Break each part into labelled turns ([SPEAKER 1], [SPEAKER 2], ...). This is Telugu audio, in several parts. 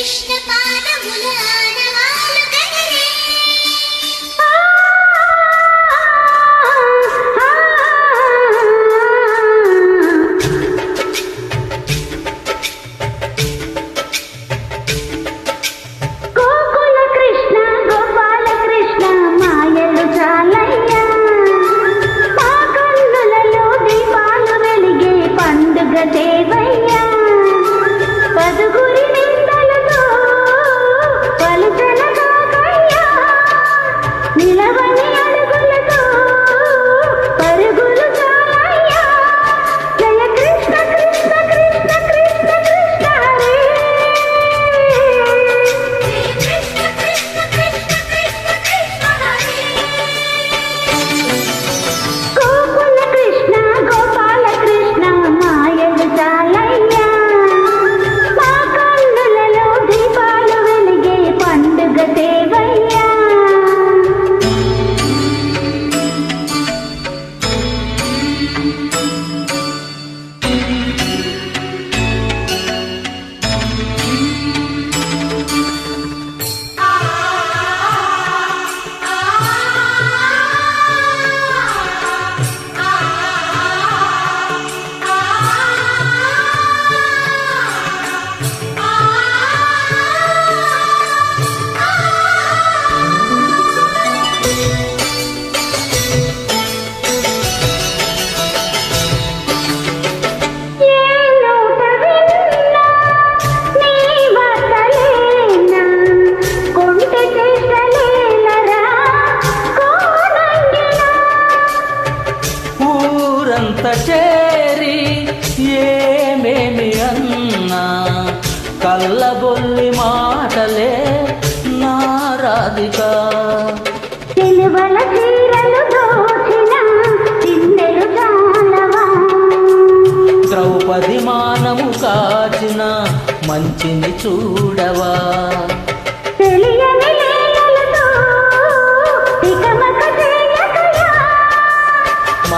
[SPEAKER 1] Krishna
[SPEAKER 2] అంత చేరి ఏమేమి అన్నా? కళ్ళబొల్లి మాటలే నారాధిక.
[SPEAKER 1] ద్రౌపది మానము కాచిన మంచిని చూడవా?
[SPEAKER 2] తెలియ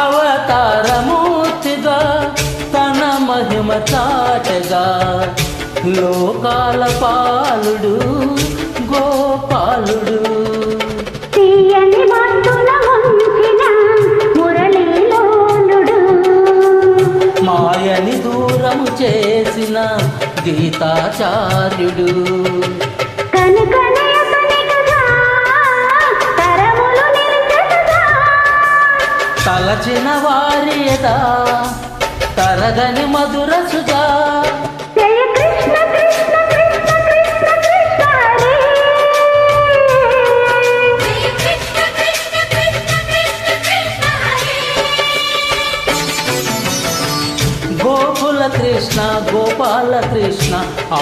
[SPEAKER 1] అవతారమూర్తిగా తన మహిమ చాటగా. లోకాల పాలుడు గోపాలుడు.
[SPEAKER 2] తీయని మురళీలోలుడు
[SPEAKER 1] మాయని దూరము చేసిన గీతాచార్యుడు.
[SPEAKER 2] కనుకనే కృష్ణ కృష్ణ కృష్ణ కృష్ణ హరే.
[SPEAKER 1] గోకుల కృష్ణ గోపాల కృష్ణ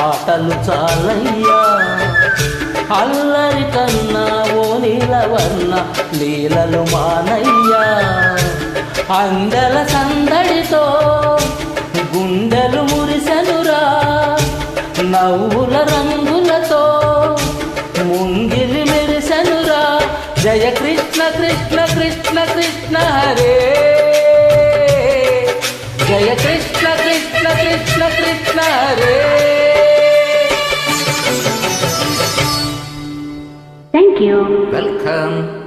[SPEAKER 1] ఆటలు చాలయ్యా. అల్లరి కన్నా ఓ నీలవన్న నీలలు మానయ్యా. అందల సందడితో గుండెలు మురిసెనురా. నవ్వుల రంగులతో ముంగిలి మెరిసెనురా. జయ కృష్ణ కృష్ణ కృష్ణ కృష్ణ హరే. జయ కృష్ణ
[SPEAKER 2] Thank you.
[SPEAKER 1] Welcome.